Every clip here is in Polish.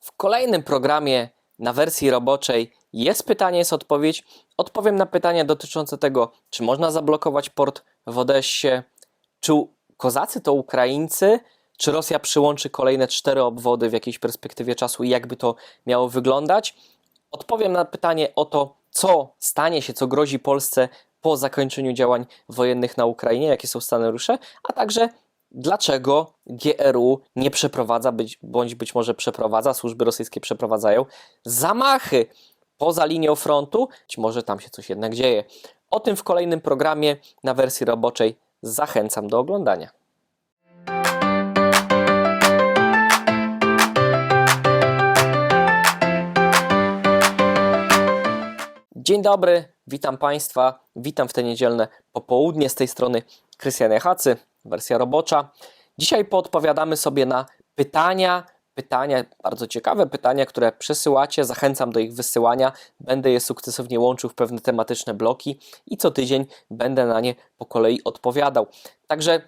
W kolejnym programie na wersji roboczej jest pytanie, jest odpowiedź. Odpowiem na pytania dotyczące tego, czy można zablokować port w Odessie, czy kozacy to Ukraińcy, czy Rosja przyłączy kolejne cztery obwody w jakiejś perspektywie czasu i jakby to miało wyglądać. Odpowiem na pytanie o to, co stanie się, co grozi Polsce po zakończeniu działań wojennych na Ukrainie, jakie są scenariusze, a także dlaczego GRU nie przeprowadza, być, bądź być może przeprowadza, służby rosyjskie przeprowadzają zamachy poza linią frontu, być może tam się coś jednak dzieje. O tym w kolejnym programie na wersji roboczej zachęcam do oglądania. Dzień dobry, witam Państwa, witam w te niedzielne popołudnie z tej strony Krystian Jachacy, wersja robocza. Dzisiaj poodpowiadamy sobie na pytania, pytania, bardzo ciekawe pytania, które przesyłacie, zachęcam do ich wysyłania, będę je sukcesywnie łączył w pewne tematyczne bloki i co tydzień będę na nie po kolei odpowiadał. Także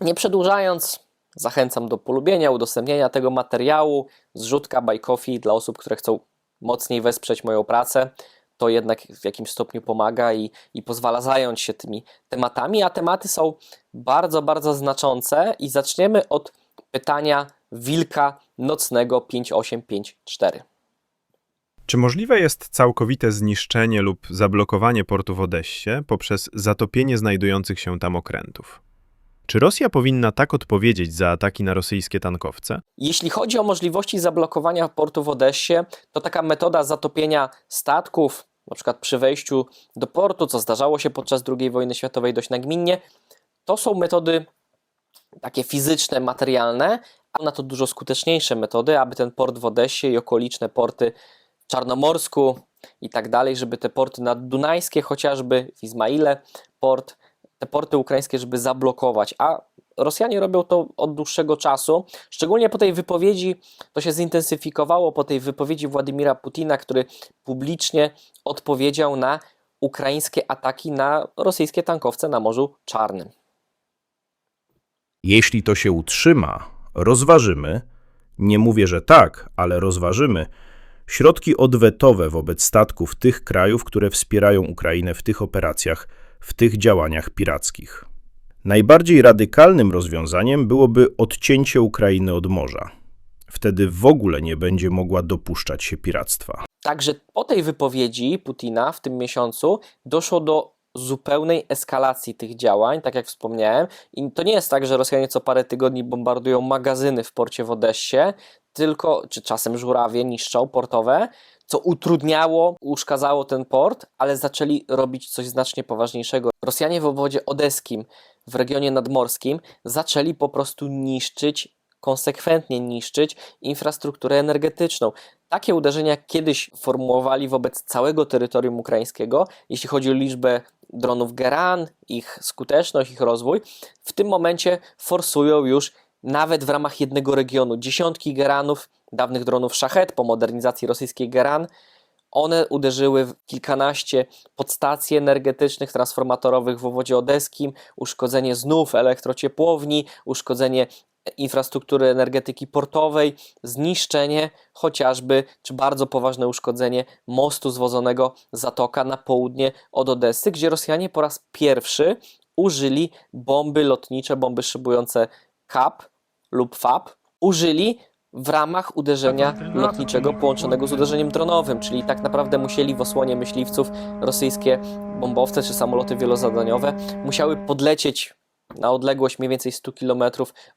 nie przedłużając, zachęcam do polubienia, udostępnienia tego materiału, zrzutka by coffee dla osób, które chcą mocniej wesprzeć moją pracę. To jednak w jakimś stopniu pomaga i, i pozwala zająć się tymi tematami, a tematy są bardzo, bardzo znaczące i zaczniemy od pytania Wilka Nocnego 5854. Czy możliwe jest całkowite zniszczenie lub zablokowanie portu w Odessie poprzez zatopienie znajdujących się tam okrętów? Czy Rosja powinna tak odpowiedzieć za ataki na rosyjskie tankowce? Jeśli chodzi o możliwości zablokowania portu w Odessie, to taka metoda zatopienia statków, na przykład przy wejściu do portu, co zdarzało się podczas II wojny światowej dość nagminnie, to są metody takie fizyczne, materialne, a na to dużo skuteczniejsze metody, aby ten port w Odessie i okoliczne porty w Czarnomorsku i tak dalej, żeby te porty naddunajskie chociażby, w Izmaile port, te porty ukraińskie, żeby zablokować, a Rosjanie robią to od dłuższego czasu, szczególnie po tej wypowiedzi, to się zintensyfikowało po tej wypowiedzi Władimira Putina, który publicznie odpowiedział na ukraińskie ataki na rosyjskie tankowce na Morzu Czarnym. Jeśli to się utrzyma, rozważymy, nie mówię, że tak, ale rozważymy, środki odwetowe wobec statków tych krajów, które wspierają Ukrainę w tych operacjach, w tych działaniach pirackich. Najbardziej radykalnym rozwiązaniem byłoby odcięcie Ukrainy od morza. Wtedy w ogóle nie będzie mogła dopuszczać się piractwa. Także po tej wypowiedzi Putina w tym miesiącu doszło do zupełnej eskalacji tych działań, tak jak wspomniałem. I to nie jest tak, że Rosjanie co parę tygodni bombardują magazyny w porcie w Odessie, tylko, czy czasem żurawie niszczą portowe, co utrudniało, uszkadzało ten port, ale zaczęli robić coś znacznie poważniejszego. Rosjanie w obwodzie odeskim, w regionie nadmorskim, zaczęli po prostu niszczyć konsekwentnie niszczyć infrastrukturę energetyczną. Takie uderzenia kiedyś formułowali wobec całego terytorium ukraińskiego, jeśli chodzi o liczbę dronów Geran, ich skuteczność, ich rozwój. W tym momencie forsują już nawet w ramach jednego regionu dziesiątki Geranów, dawnych dronów Szachet po modernizacji rosyjskiej Geran. One uderzyły w kilkanaście podstacji energetycznych, transformatorowych w obwodzie odeskim, uszkodzenie znów elektrociepłowni, uszkodzenie infrastruktury energetyki portowej, zniszczenie chociażby, czy bardzo poważne uszkodzenie mostu zwodzonego Zatoka na południe od Odessy, gdzie Rosjanie po raz pierwszy użyli bomby lotnicze, bomby szybujące KAP lub FAP, użyli w ramach uderzenia lotniczego połączonego z uderzeniem dronowym, czyli tak naprawdę musieli w osłonie myśliwców rosyjskie bombowce czy samoloty wielozadaniowe musiały podlecieć na odległość mniej więcej 100 km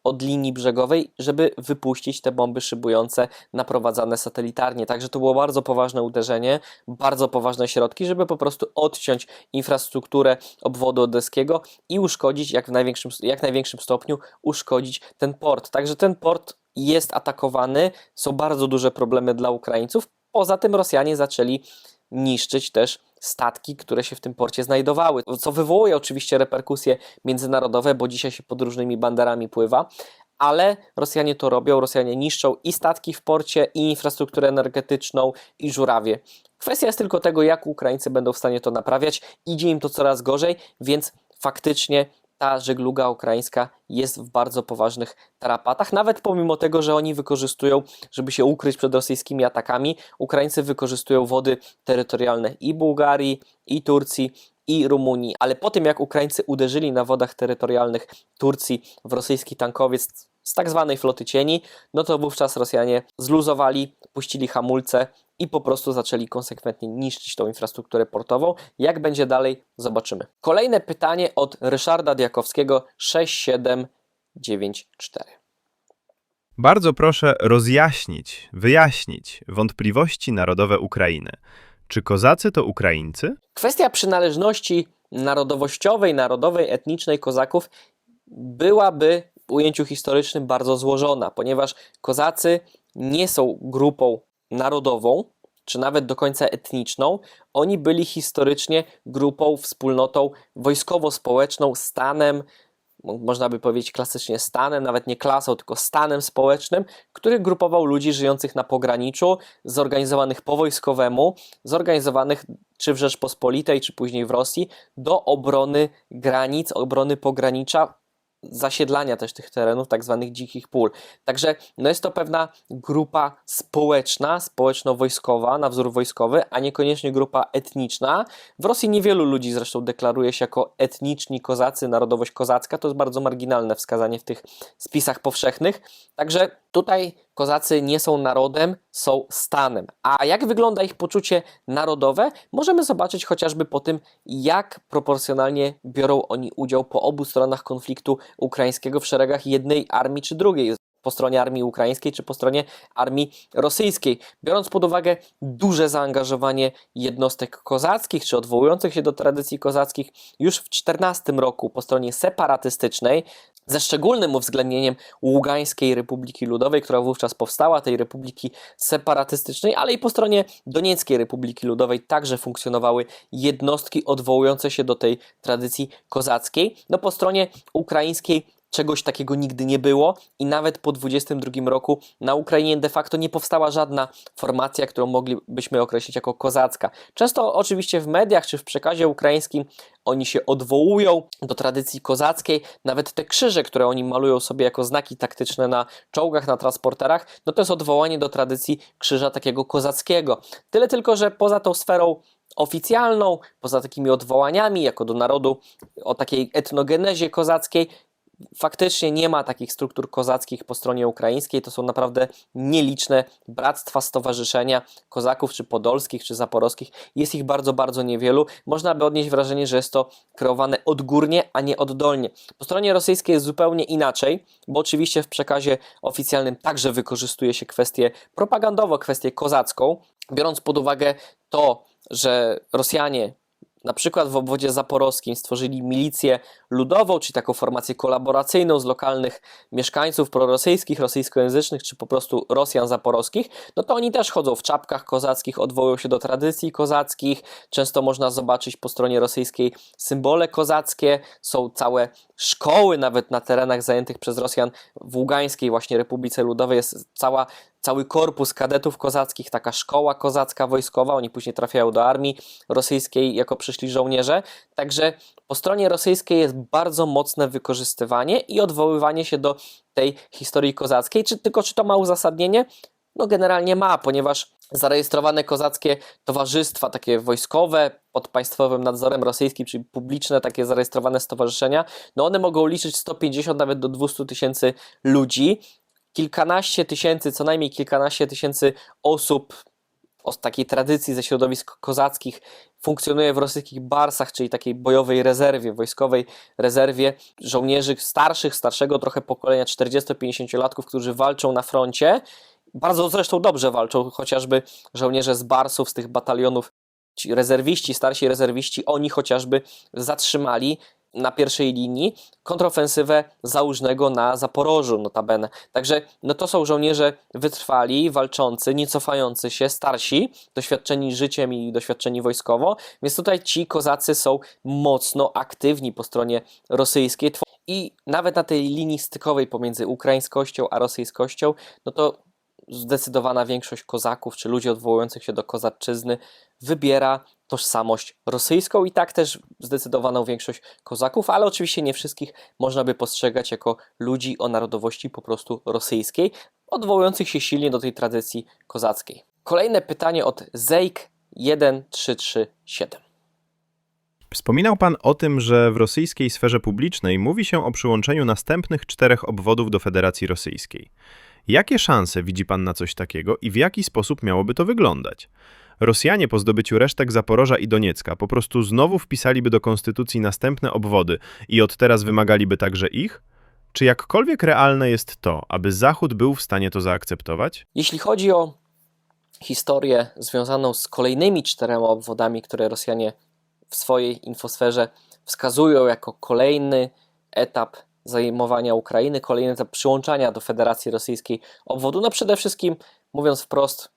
od linii brzegowej, żeby wypuścić te bomby szybujące naprowadzane satelitarnie. Także to było bardzo poważne uderzenie, bardzo poważne środki, żeby po prostu odciąć infrastrukturę obwodu odeskiego i uszkodzić, jak w największym, jak największym stopniu, uszkodzić ten port. Także ten port jest atakowany, są bardzo duże problemy dla Ukraińców. Poza tym Rosjanie zaczęli niszczyć też statki, które się w tym porcie znajdowały, co wywołuje oczywiście reperkusje międzynarodowe, bo dzisiaj się pod różnymi banderami pływa, ale Rosjanie to robią, Rosjanie niszczą i statki w porcie, i infrastrukturę energetyczną, i żurawie. Kwestia jest tylko tego, jak Ukraińcy będą w stanie to naprawiać. Idzie im to coraz gorzej, więc faktycznie ta żegluga ukraińska jest w bardzo poważnych tarapatach, nawet pomimo tego, że oni wykorzystują, żeby się ukryć przed rosyjskimi atakami, Ukraińcy wykorzystują wody terytorialne i Bułgarii, i Turcji, i Rumunii, ale po tym jak Ukraińcy uderzyli na wodach terytorialnych Turcji w rosyjski tankowiec z tak zwanej floty cieni, no to wówczas Rosjanie zluzowali, puścili hamulce i po prostu zaczęli konsekwentnie niszczyć tą infrastrukturę portową. Jak będzie dalej, zobaczymy. Kolejne pytanie od Ryszarda Diakowskiego 6794. Bardzo proszę rozjaśnić, wyjaśnić wątpliwości narodowe Ukrainy. Czy kozacy to Ukraińcy? Kwestia przynależności narodowościowej, narodowej, etnicznej kozaków byłaby w ujęciu historycznym bardzo złożona, ponieważ kozacy nie są grupą narodową, czy nawet do końca etniczną. Oni byli historycznie grupą, wspólnotą wojskowo-społeczną, stanem, mo- można by powiedzieć klasycznie stanem, nawet nie klasą, tylko stanem społecznym, który grupował ludzi żyjących na pograniczu, zorganizowanych po wojskowemu, zorganizowanych czy w Rzeczpospolitej, czy później w Rosji, do obrony granic, obrony pogranicza, zasiedlania też tych terenów, tak zwanych dzikich pól. Także no jest to pewna grupa społeczna, społeczno-wojskowa, na wzór wojskowy, a niekoniecznie grupa etniczna. W Rosji niewielu ludzi zresztą deklaruje się jako etniczni kozacy, narodowość kozacka. To jest bardzo marginalne wskazanie w tych spisach powszechnych. Także tutaj kozacy nie są narodem, są stanem. A jak wygląda ich poczucie narodowe, możemy zobaczyć chociażby po tym, jak proporcjonalnie biorą oni udział po obu stronach konfliktu ukraińskiego w szeregach jednej armii czy drugiej po stronie armii ukraińskiej czy po stronie armii rosyjskiej. Biorąc pod uwagę duże zaangażowanie jednostek kozackich czy odwołujących się do tradycji kozackich już w 14 roku po stronie separatystycznej, ze szczególnym uwzględnieniem Ługańskiej Republiki Ludowej, która wówczas powstała, tej republiki separatystycznej, ale i po stronie Donieckiej Republiki Ludowej także funkcjonowały jednostki odwołujące się do tej tradycji kozackiej. No po stronie ukraińskiej czegoś takiego nigdy nie było i nawet po 22 roku na Ukrainie de facto nie powstała żadna formacja, którą moglibyśmy określić jako kozacka. Często oczywiście w mediach czy w przekazie ukraińskim oni się odwołują do tradycji kozackiej, nawet te krzyże, które oni malują sobie jako znaki taktyczne na czołgach, na transporterach, no to jest odwołanie do tradycji krzyża takiego kozackiego. Tyle tylko, że poza tą sferą oficjalną, poza takimi odwołaniami jako do narodu o takiej etnogenezie kozackiej, faktycznie nie ma takich struktur kozackich po stronie ukraińskiej. To są naprawdę nieliczne bractwa, stowarzyszenia kozaków, czy podolskich, czy zaporowskich. Jest ich bardzo, bardzo niewielu. Można by odnieść wrażenie, że jest to kreowane odgórnie, a nie oddolnie. Po stronie rosyjskiej jest zupełnie inaczej, bo oczywiście w przekazie oficjalnym także wykorzystuje się kwestię propagandowo, kwestię kozacką, biorąc pod uwagę to, że Rosjanie na przykład w obwodzie zaporowskim stworzyli milicję ludową, czyli taką formację kolaboracyjną z lokalnych mieszkańców prorosyjskich, rosyjskojęzycznych, czy po prostu Rosjan zaporowskich, no to oni też chodzą w czapkach kozackich, odwołują się do tradycji kozackich. Często można zobaczyć po stronie rosyjskiej symbole kozackie, są całe szkoły, nawet na terenach zajętych przez Rosjan w Ługańskiej właśnie Republice Ludowej jest cała cały korpus kadetów kozackich, taka szkoła kozacka wojskowa, oni później trafiają do armii rosyjskiej jako przyszli żołnierze. Także po stronie rosyjskiej jest bardzo mocne wykorzystywanie i odwoływanie się do tej historii kozackiej. Czy tylko czy to ma uzasadnienie? No generalnie ma, ponieważ zarejestrowane kozackie towarzystwa, takie wojskowe, pod państwowym nadzorem rosyjskim, czyli publiczne takie zarejestrowane stowarzyszenia, no one mogą liczyć 150 nawet do 200 tysięcy ludzi kilkanaście tysięcy, co najmniej kilkanaście tysięcy osób o takiej tradycji ze środowisk kozackich funkcjonuje w rosyjskich barsach, czyli takiej bojowej rezerwie, wojskowej rezerwie żołnierzy starszych, starszego trochę pokolenia, 40-50-latków, którzy walczą na froncie. Bardzo zresztą dobrze walczą, chociażby żołnierze z barsów, z tych batalionów, ci rezerwiści, starsi rezerwiści, oni chociażby zatrzymali na pierwszej linii kontrofensywę Załużnego na Zaporożu notabene. Także no to są żołnierze wytrwali, walczący, nie cofający się, starsi, doświadczeni życiem i doświadczeni wojskowo, więc tutaj ci kozacy są mocno aktywni po stronie rosyjskiej i nawet na tej linii stykowej pomiędzy ukraińskością a rosyjskością, no to zdecydowana większość kozaków czy ludzi odwołujących się do kozaczyzny wybiera tożsamość rosyjską i tak też zdecydowaną większość kozaków, ale oczywiście nie wszystkich można by postrzegać jako ludzi o narodowości po prostu rosyjskiej, odwołujących się silnie do tej tradycji kozackiej. Kolejne pytanie od Zejk 1337. Wspominał pan o tym, że w rosyjskiej sferze publicznej mówi się o przyłączeniu następnych czterech obwodów do Federacji Rosyjskiej. Jakie szanse widzi pan na coś takiego i w jaki sposób miałoby to wyglądać? Rosjanie po zdobyciu resztek Zaporoża i Doniecka po prostu znowu wpisaliby do konstytucji następne obwody i od teraz wymagaliby także ich? Czy jakkolwiek realne jest to, aby Zachód był w stanie to zaakceptować? Jeśli chodzi o historię związaną z kolejnymi czterema obwodami, które Rosjanie w swojej infosferze wskazują jako kolejny etap zajmowania Ukrainy, kolejny etap przyłączania do Federacji Rosyjskiej obwodu, no przede wszystkim, mówiąc wprost,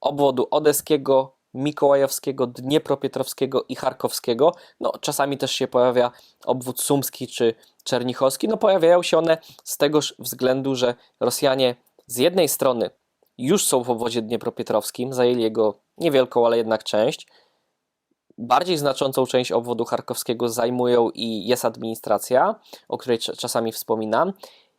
obwodu odeskiego, mikołajowskiego, dniepropietrowskiego i charkowskiego. No, czasami też się pojawia obwód sumski czy czernichowski. No, pojawiają się one z tegoż względu, że Rosjanie z jednej strony już są w obwodzie dniepropietrowskim, zajęli jego niewielką, ale jednak część. Bardziej znaczącą część obwodu charkowskiego zajmują i jest administracja, o której cz- czasami wspominam.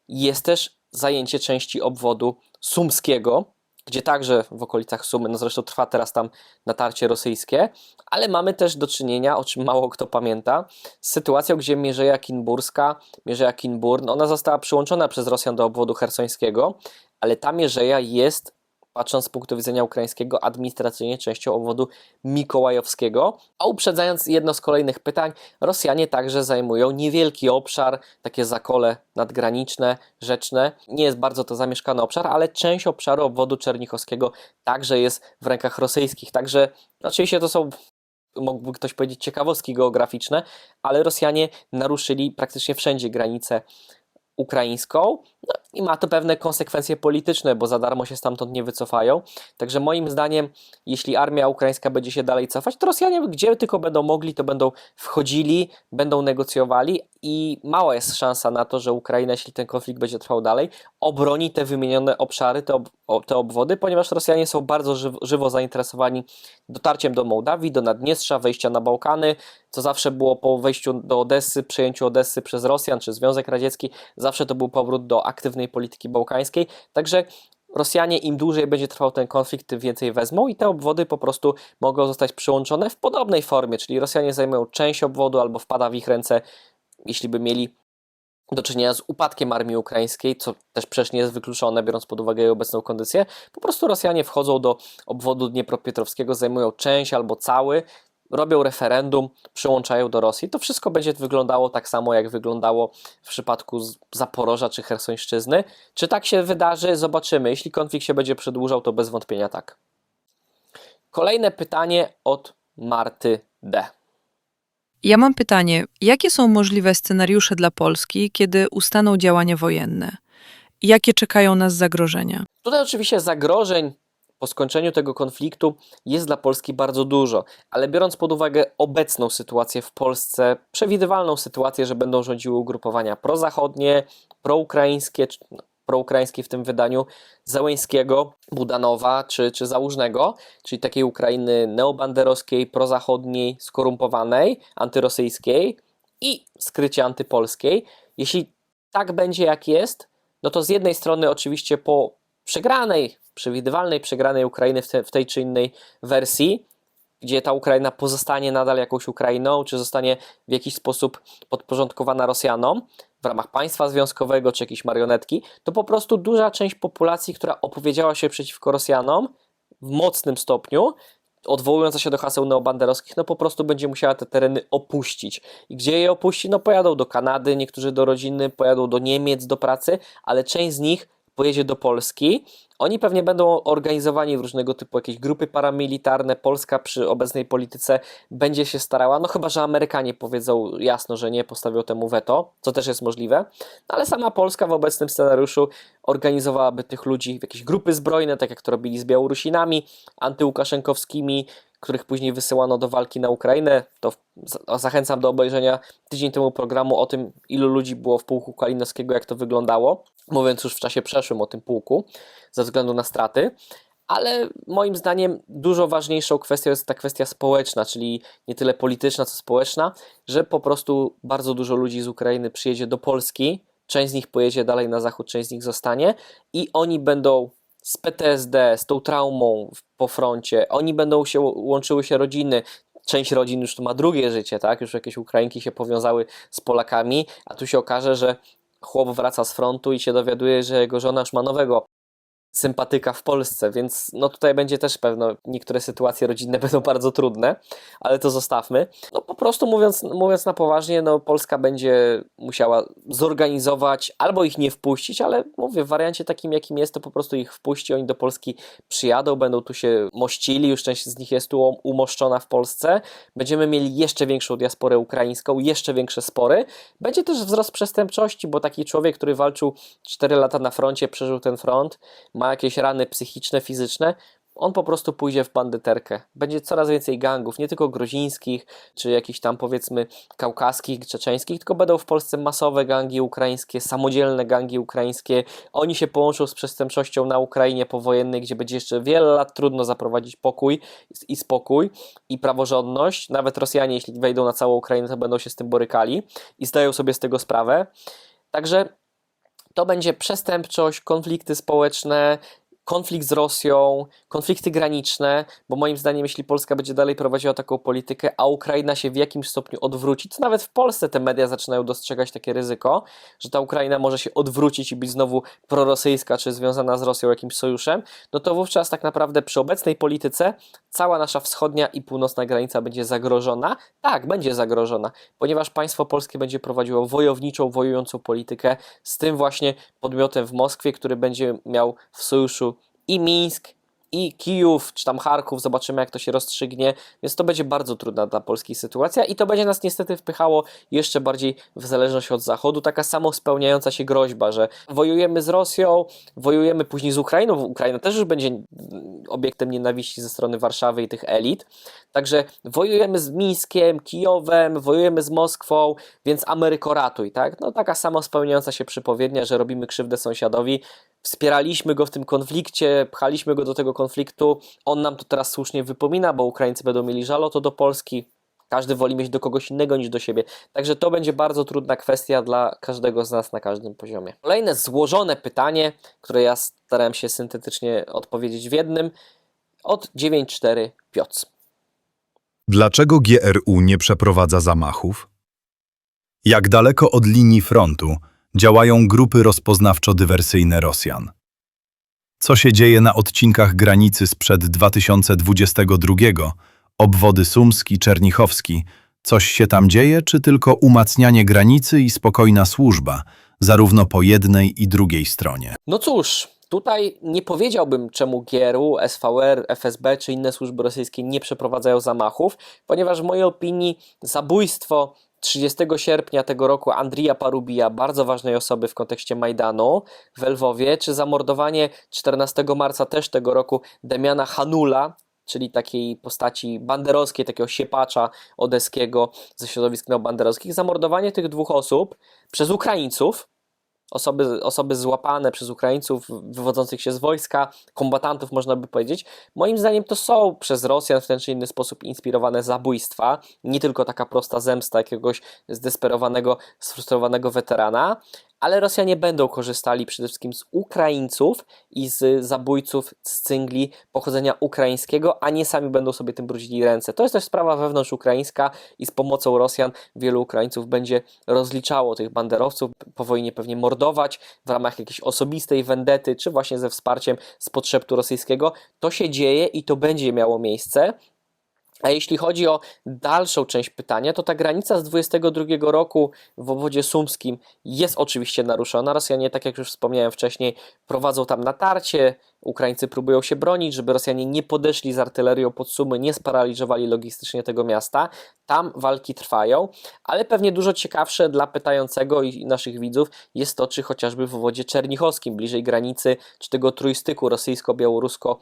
Jest też zajęcie części obwodu sumskiego, gdzie także w okolicach Sumy, no zresztą trwa teraz tam natarcie rosyjskie, ale mamy też do czynienia, o czym mało kto pamięta, z sytuacją, gdzie Mierzeja Kinburska, Mierzeja Kinburn, ona została przyłączona przez Rosjan do obwodu hersońskiego, ale ta Mierzeja jest, patrząc z punktu widzenia ukraińskiego, administracyjnie częścią obwodu mikołajowskiego. A uprzedzając jedno z kolejnych pytań, Rosjanie także zajmują niewielki obszar, takie zakole nadgraniczne, rzeczne. Nie jest bardzo to zamieszkany obszar, ale część obszaru obwodu czernichowskiego także jest w rękach rosyjskich. Także oczywiście to są mógłby ktoś powiedzieć ciekawostki geograficzne, ale Rosjanie naruszyli praktycznie wszędzie granicę ukraińską no i ma to pewne konsekwencje polityczne, bo za darmo się stamtąd nie wycofają. Także moim zdaniem, jeśli armia ukraińska będzie się dalej cofać, to Rosjanie gdzie tylko będą mogli, to będą wchodzili, będą negocjowali i mała jest szansa na to, że Ukraina, jeśli ten konflikt będzie trwał dalej, obroni te wymienione obszary, te, ob te obwody, ponieważ Rosjanie są bardzo żywo, żywo zainteresowani dotarciem do Mołdawii, do Naddniestrza, wejścia na Bałkany, co zawsze było po wejściu do Odessy, przejęciu Odessy przez Rosjan czy Związek Radziecki, zawsze to był powrót do aktywnej polityki bałkańskiej. Także Rosjanie im dłużej będzie trwał ten konflikt, tym więcej wezmą i te obwody po prostu mogą zostać przyłączone w podobnej formie, czyli Rosjanie zajmują część obwodu albo wpada w ich ręce, jeśli by mieli do czynienia z upadkiem armii ukraińskiej, co też przecież nie jest wykluczone, biorąc pod uwagę jej obecną kondycję. Po prostu Rosjanie wchodzą do obwodu dniepropietrowskiego, zajmują część albo cały, robią referendum, przyłączają do Rosji. To wszystko będzie wyglądało tak samo, jak wyglądało w przypadku Zaporoża czy Hersońszczyzny. Czy tak się wydarzy? Zobaczymy. Jeśli konflikt się będzie przedłużał, to bez wątpienia tak. Kolejne pytanie od Marty D. Ja mam pytanie, jakie są możliwe scenariusze dla Polski, kiedy ustaną działania wojenne? Jakie czekają nas zagrożenia? Tutaj oczywiście zagrożeń po skończeniu tego konfliktu jest dla Polski bardzo dużo, ale biorąc pod uwagę obecną sytuację w Polsce, przewidywalną sytuację, że będą rządziły ugrupowania prozachodnie, proukraińskie, no, proukraińskie w tym wydaniu Załęskiego, Budanowa czy, czy Załużnego, czyli takiej Ukrainy neobanderowskiej, prozachodniej, skorumpowanej, antyrosyjskiej i skrycie antypolskiej. Jeśli tak będzie jak jest, no to z jednej strony oczywiście po przegranej, przewidywalnej przegranej Ukrainy w, te, w tej czy innej wersji, gdzie ta Ukraina pozostanie nadal jakąś Ukrainą, czy zostanie w jakiś sposób podporządkowana Rosjanom w ramach państwa związkowego, czy jakiejś marionetki, to po prostu duża część populacji, która opowiedziała się przeciwko Rosjanom w mocnym stopniu, odwołująca się do haseł neobanderowskich, no po prostu będzie musiała te tereny opuścić. I gdzie je opuści? No pojadą do Kanady, niektórzy do rodziny, pojadą do Niemiec do pracy, ale część z nich pojedzie do Polski. Oni pewnie będą organizowani w różnego typu jakieś grupy paramilitarne. Polska przy obecnej polityce będzie się starała, no chyba, że Amerykanie powiedzą jasno, że nie postawią temu weto, co też jest możliwe, no, ale sama Polska w obecnym scenariuszu organizowałaby tych ludzi w jakieś grupy zbrojne, tak jak to robili z Białorusinami, antyłukaszenkowskimi, których później wysyłano do walki na Ukrainę. To zachęcam do obejrzenia tydzień temu programu o tym, ilu ludzi było w pułku Kalinowskiego, jak to wyglądało. Mówiąc już w czasie przeszłym o tym pułku, ze względu na straty. Ale moim zdaniem dużo ważniejszą kwestią jest ta kwestia społeczna, czyli nie tyle polityczna, co społeczna, że po prostu bardzo dużo ludzi z Ukrainy przyjedzie do Polski, część z nich pojedzie dalej na zachód, część z nich zostanie i oni będą z PTSD, z tą traumą po froncie, oni będą się łączyły się rodziny. Część rodzin już tu ma drugie życie, tak? Już jakieś Ukrainki się powiązały z Polakami, a tu się okaże, że chłop wraca z frontu i się dowiaduje, że jego żona już ma nowego sympatyka w Polsce, więc no tutaj będzie też pewno niektóre sytuacje rodzinne będą bardzo trudne, ale to zostawmy. No po prostu mówiąc, mówiąc na poważnie, no Polska będzie musiała zorganizować albo ich nie wpuścić, ale mówię, w wariancie takim jakim jest, to po prostu ich wpuści, oni do Polski przyjadą, będą tu się mościli, już część z nich jest tu umoszczona w Polsce, będziemy mieli jeszcze większą diasporę ukraińską, jeszcze większe spory, będzie też wzrost przestępczości, bo taki człowiek, który walczył 4 lata na froncie, przeżył ten front, ma jakieś rany psychiczne, fizyczne, on po prostu pójdzie w bandyterkę. Będzie coraz więcej gangów, nie tylko gruzińskich, czy jakichś tam powiedzmy kaukaskich, czeczeńskich, tylko będą w Polsce masowe gangi ukraińskie, samodzielne gangi ukraińskie. Oni się połączą z przestępczością na Ukrainie powojennej, gdzie będzie jeszcze wiele lat trudno zaprowadzić pokój i spokój i praworządność. Nawet Rosjanie, jeśli wejdą na całą Ukrainę, to będą się z tym borykali i zdają sobie z tego sprawę. Także to będzie przestępczość, konflikty społeczne, konflikt z Rosją, konflikty graniczne, bo moim zdaniem, jeśli Polska będzie dalej prowadziła taką politykę, a Ukraina się w jakimś stopniu odwróci, to nawet w Polsce te media zaczynają dostrzegać takie ryzyko, że ta Ukraina może się odwrócić i być znowu prorosyjska, czy związana z Rosją jakimś sojuszem, no to wówczas tak naprawdę przy obecnej polityce cała nasza wschodnia i północna granica będzie zagrożona. Tak, będzie zagrożona, ponieważ państwo polskie będzie prowadziło wojowniczą, wojującą politykę z tym właśnie podmiotem w Moskwie, który będzie miał w sojuszu i Mińsk, i Kijów, czy tam Charków, zobaczymy jak to się rozstrzygnie, więc to będzie bardzo trudna dla Polski sytuacja i to będzie nas niestety wpychało jeszcze bardziej w zależność od Zachodu, taka samo spełniająca się groźba, że wojujemy z Rosją, wojujemy później z Ukrainą, Ukraina też już będzie obiektem nienawiści ze strony Warszawy i tych elit, także wojujemy z Mińskiem, Kijowem, wojujemy z Moskwą, więc Ameryko ratuj, tak? No taka samo spełniająca się przypowiednia, że robimy krzywdę sąsiadowi, wspieraliśmy go w tym konflikcie, pchaliśmy go do tego konfliktu. On nam to teraz słusznie wypomina, bo Ukraińcy będą mieli żal o to do Polski. Każdy woli mieć do kogoś innego niż do siebie. Także to będzie bardzo trudna kwestia dla każdego z nas na każdym poziomie. Kolejne złożone pytanie, które ja starałem się syntetycznie odpowiedzieć w jednym. Od 9.4 Piotr. Dlaczego GRU nie przeprowadza zamachów? Jak daleko od linii frontu działają grupy rozpoznawczo-dywersyjne Rosjan? Co się dzieje na odcinkach granicy sprzed 2022, obwody Sumski, Czernichowski? Coś się tam dzieje, czy tylko umacnianie granicy i spokojna służba, zarówno po jednej i drugiej stronie? No cóż, tutaj nie powiedziałbym, czemu GRU, SVR, FSB czy inne służby rosyjskie nie przeprowadzają zamachów, ponieważ w mojej opinii zabójstwo 30 sierpnia tego roku Andrija Parubija, bardzo ważnej osoby w kontekście Majdanu w Lwowie, czy zamordowanie 14 marca też tego roku Demiana Hanula, czyli takiej postaci banderowskiej, takiego siepacza odeskiego ze środowisk neobanderowskich, zamordowanie tych dwóch osób przez Ukraińców, osoby, osoby złapane przez Ukraińców wywodzących się z wojska, kombatantów można by powiedzieć. Moim zdaniem to są przez Rosjan w ten czy inny sposób inspirowane zabójstwa, nie tylko taka prosta zemsta jakiegoś zdesperowanego, sfrustrowanego weterana, ale Rosjanie będą korzystali przede wszystkim z Ukraińców i z zabójców z cyngli pochodzenia ukraińskiego, a nie sami będą sobie tym brudzili ręce. To jest też sprawa wewnątrz ukraińska i z pomocą Rosjan wielu Ukraińców będzie rozliczało tych banderowców, po wojnie pewnie mordować w ramach jakiejś osobistej wendety, czy właśnie ze wsparciem z podszeptu rosyjskiego. To się dzieje i to będzie miało miejsce. A jeśli chodzi o dalszą część pytania, to ta granica z 22 roku w obwodzie sumskim jest oczywiście naruszona. Rosjanie, tak jak już wspomniałem wcześniej, prowadzą tam natarcie. Ukraińcy próbują się bronić, żeby Rosjanie nie podeszli z artylerią pod Sumy, nie sparaliżowali logistycznie tego miasta. Tam walki trwają, ale pewnie dużo ciekawsze dla pytającego i naszych widzów jest to, czy chociażby w obwodzie czernichowskim, bliżej granicy, czy tego trójstyku rosyjsko-białorusko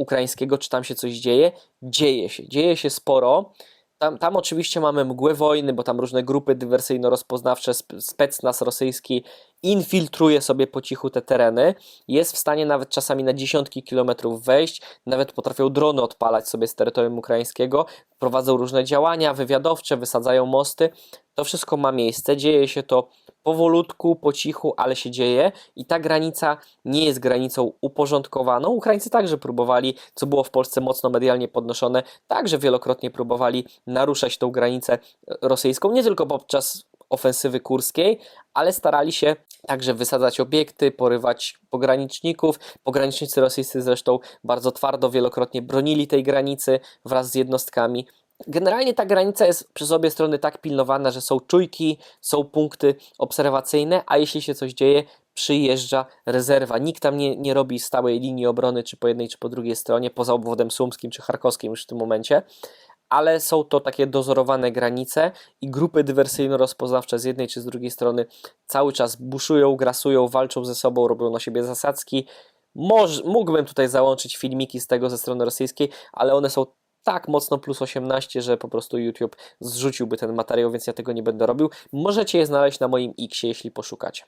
ukraińskiego, czy tam się coś dzieje. Dzieje się, dzieje się sporo. Tam, tam oczywiście mamy mgłę wojny, bo tam różne grupy dywersyjno-rozpoznawcze, sp- specnaz rosyjski infiltruje sobie po cichu te tereny. Jest w stanie nawet czasami na dziesiątki kilometrów wejść, nawet potrafią drony odpalać sobie z terytorium ukraińskiego, prowadzą różne działania wywiadowcze, wysadzają mosty. To wszystko ma miejsce, dzieje się to powolutku, po cichu, ale się dzieje i ta granica nie jest granicą uporządkowaną. Ukraińcy także próbowali, co było w Polsce mocno medialnie podnoszone, także wielokrotnie próbowali naruszać tą granicę rosyjską, nie tylko podczas ofensywy kurskiej, ale starali się także wysadzać obiekty, porywać pograniczników. Pogranicznicy rosyjscy zresztą bardzo twardo wielokrotnie bronili tej granicy wraz z jednostkami. Generalnie ta granica jest przez obie strony tak pilnowana, że są czujki, są punkty obserwacyjne, a jeśli się coś dzieje, przyjeżdża rezerwa. Nikt tam nie, nie robi stałej linii obrony, czy po jednej, czy po drugiej stronie, poza obwodem sumskim, czy charkowskim już w tym momencie. Ale są to takie dozorowane granice i grupy dywersyjno-rozpoznawcze z jednej czy z drugiej strony cały czas buszują, grasują, walczą ze sobą, robią na siebie zasadzki. Moż, mógłbym tutaj załączyć filmiki z tego ze strony rosyjskiej, ale one są tak mocno plus 18, że po prostu YouTube zrzuciłby ten materiał, więc ja tego nie będę robił. Możecie je znaleźć na moim X, jeśli poszukacie.